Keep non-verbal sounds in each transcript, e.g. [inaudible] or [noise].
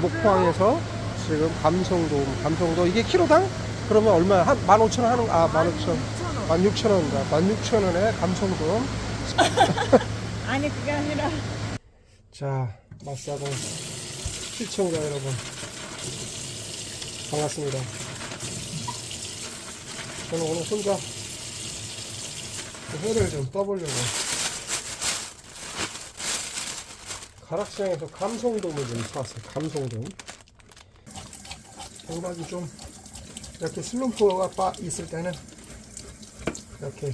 목포항에서 지금 감성돔, 감성돔 이게 키로당 그러면 얼마? 한 15,000원 하는 아 15,000원, 16,000원입니다. 16,000원에 감성돔. 아니 그게 아니라 자, 맛사공 시청자 여러분 반갑습니다. 저는 오늘 혼자 그 회를 좀 떠보려고 가락시장에서 감성돔을 좀 사왔어요. 감성돔. 장박이 좀 이렇게 슬럼프가 빠 있을 때는 이렇게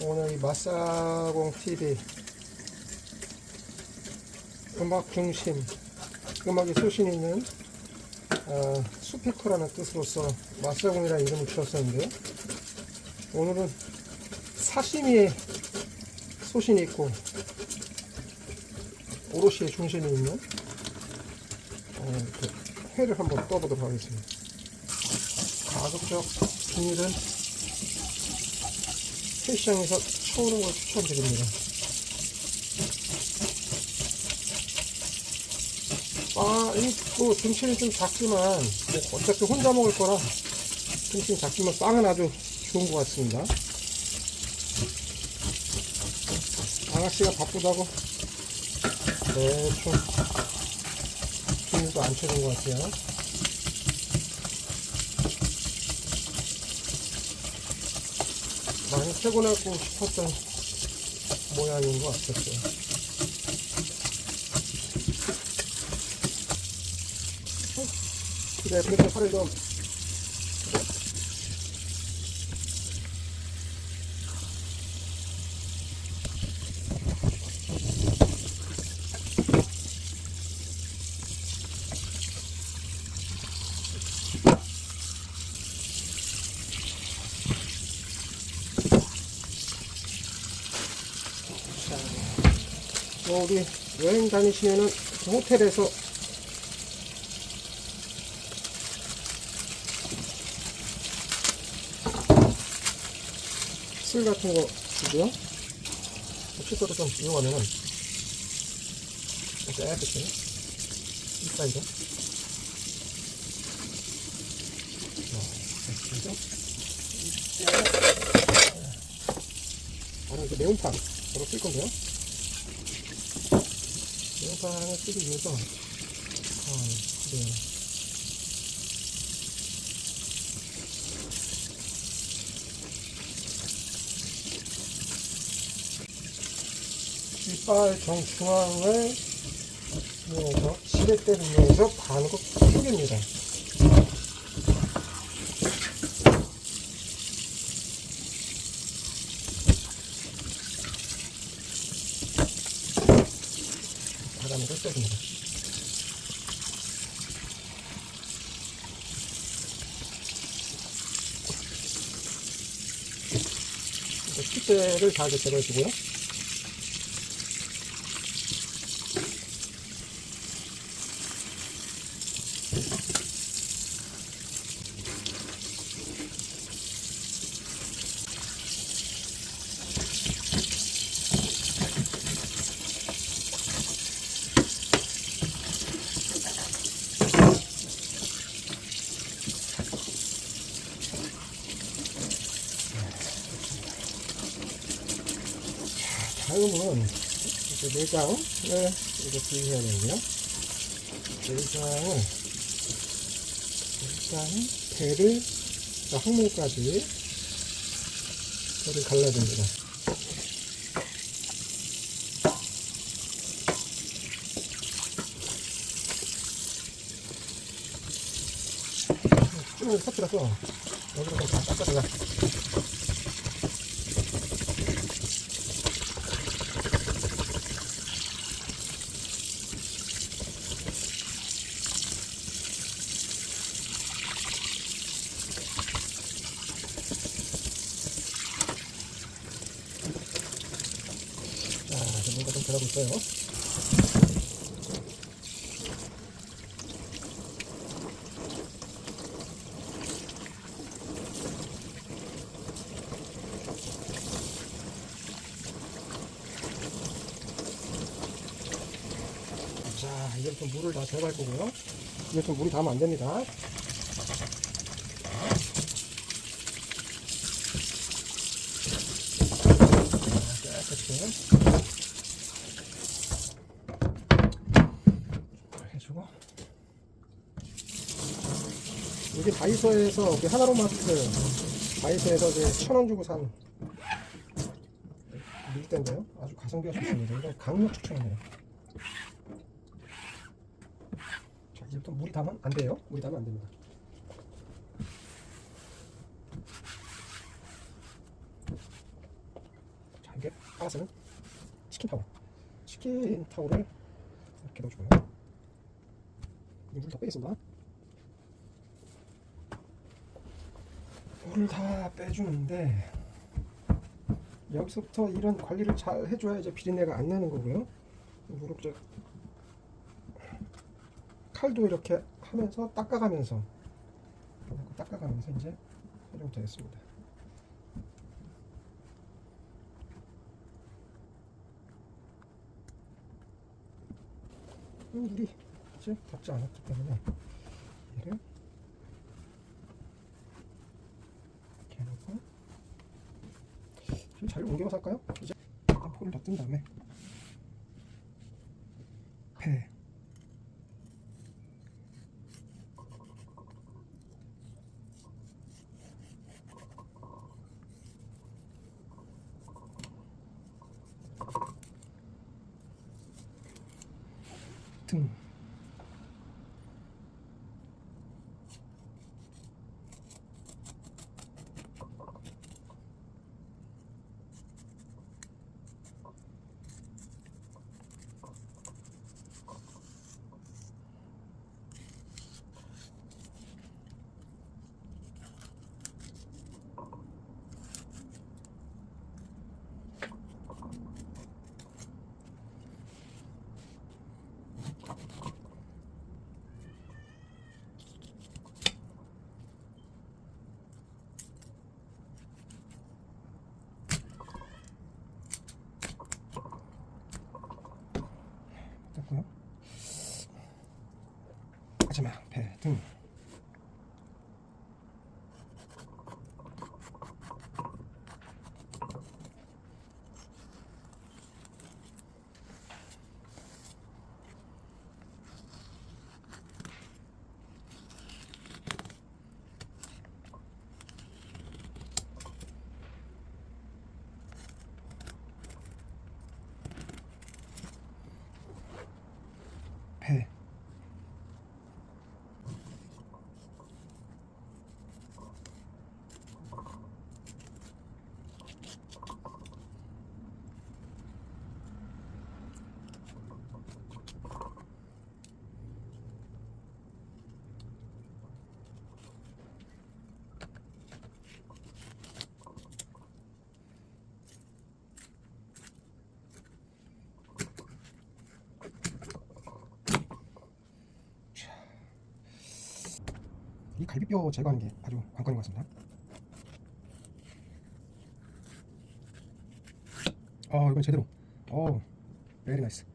오늘 이 맛사공 TV 음악 중심, 음악에 소신 있는 어, 수피커라는 뜻으로서 마사공이라는 이름을 지었었는데요. 오늘은 사시미에 소신이 있고 오롯이에 중심이 있는 어, 그 회를 한번 떠보도록 하겠습니다. 가급적 비닐은 회시장에서 쳐오는 걸 추천드립니다. 아, 이뭐 등치는 좀 작지만 뭐 어차피 혼자 먹을 거라 등치는 작지만 빵은 아주 좋은 것 같습니다. 아가씨가 바쁘다고 대충 비닐도 안 쳐준 것 같아요. 많이 퇴근하고 싶었던 모양인 것 같았어요. 그래, 그래서 팔을 좀. 우리 여행 다니시면은 그 호텔에서 술 같은 거 주고요. 혹시라도 좀 이용하면은 이렇게 이 사이즈. 나는 그 매운탕 바로 쓸 건데요. 매운탕을 쓰기 위해서 아, 그래요. 이빨 정중앙을 이용해서 시래대를 이용해서 반으로 쪼갭니다. 바람을 흡입니다 시대를 잘 제거해주고요. 다음은 이제 내장을 이렇게 분리해야 되고요. 내장을 일단 배를 자, 항문까지 배를 갈라야 됩니다. 쭉 터뜨려서 여기로 좀다 닦아줘야 자, 들어가고 있어요. 자, 이제부터 물을 다 들어갈 거고요. 이제부터 물이 닿으면 안 됩니다. 자, 깨끗이. 해주고. 여기 다이소에서 그 하나로 마트 다이소에서 이제 천원 주고 산 밀대인데요. 아주 가성비가 좋습니다. 이건 강력 추천합니다. 자, 이제부터 물이 닿으면 안 돼요. 물이 닿으면 안 됩니다. 자, 이게 알아서는 치킨 타올. 치킨 타올을 이렇게 넣어주고요. 물다 빼겠습니다. 물을 다 빼주는데 여기서부터 이런 관리를 잘 해줘야 이제 비린내가 안 나는 거고요. 물을 이제 칼도 이렇게 하면서 닦아가면서 이렇게 닦아가면서 이제 해주면 되겠습니다. 음, 물이 이제 닿지 않았기 때문에 얘를 이렇게 해놓고 좀잘 옮겨서 할까요? 이제 일단 포를 다뜬 다음에 배 등. 됐고요. 마지막 배 등. 배. 이 갈비뼈 제거하는 게 아주 관건인 것 같습니다. 어, 이건 제대로. 어, 베리 나이스.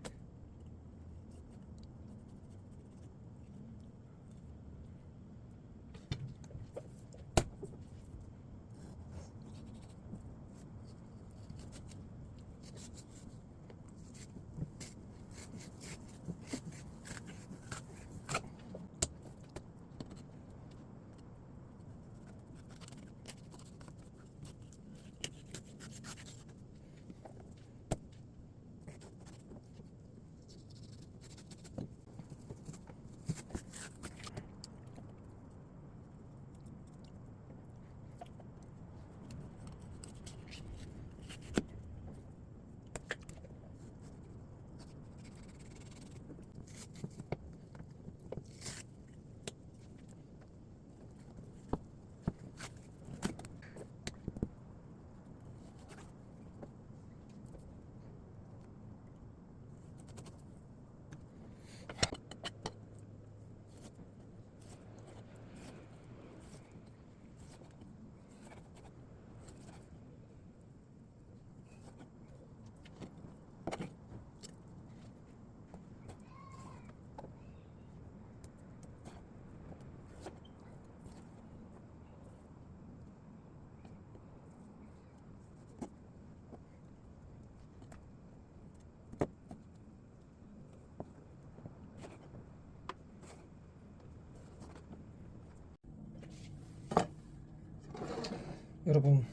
여러분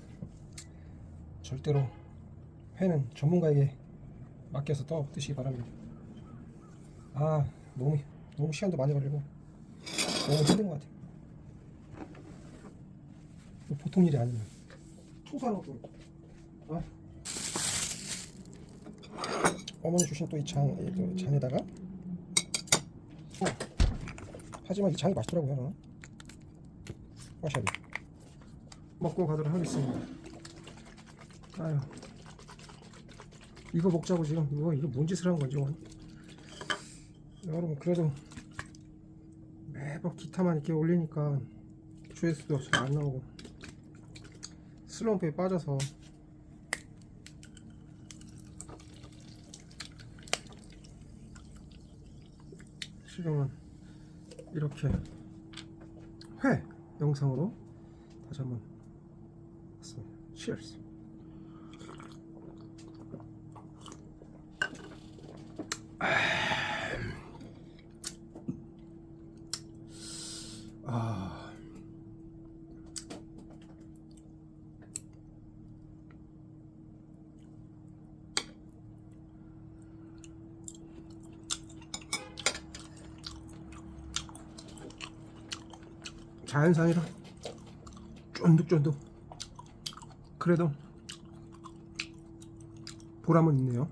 절대로 회는 전문가에게 맡겨서 떠 드시기 바랍니다. 아 너무 너무 시간도 많이 걸리고 너무 힘든 것 같아요. 보통 일이 아니에요. 투사는 또 아. 어머니 주신 또 이 장, 이또 장에다가 어. 하지만 이 장이 맛있더라고요. 와샤비 먹고 가도록 하겠습니다. 아유 이거 먹자고 지금 이거 이거 뭔 짓을 한 거죠? 여러분 그래도 매번 기타만 이렇게 올리니까 조회수도 잘 안 나오고 슬럼프에 빠져서 지금은 이렇게 회 영상으로 다시 한번. Cheers. 아. [sighs] 자연산이라 쫀득쫀득 그래도 보람은 있네요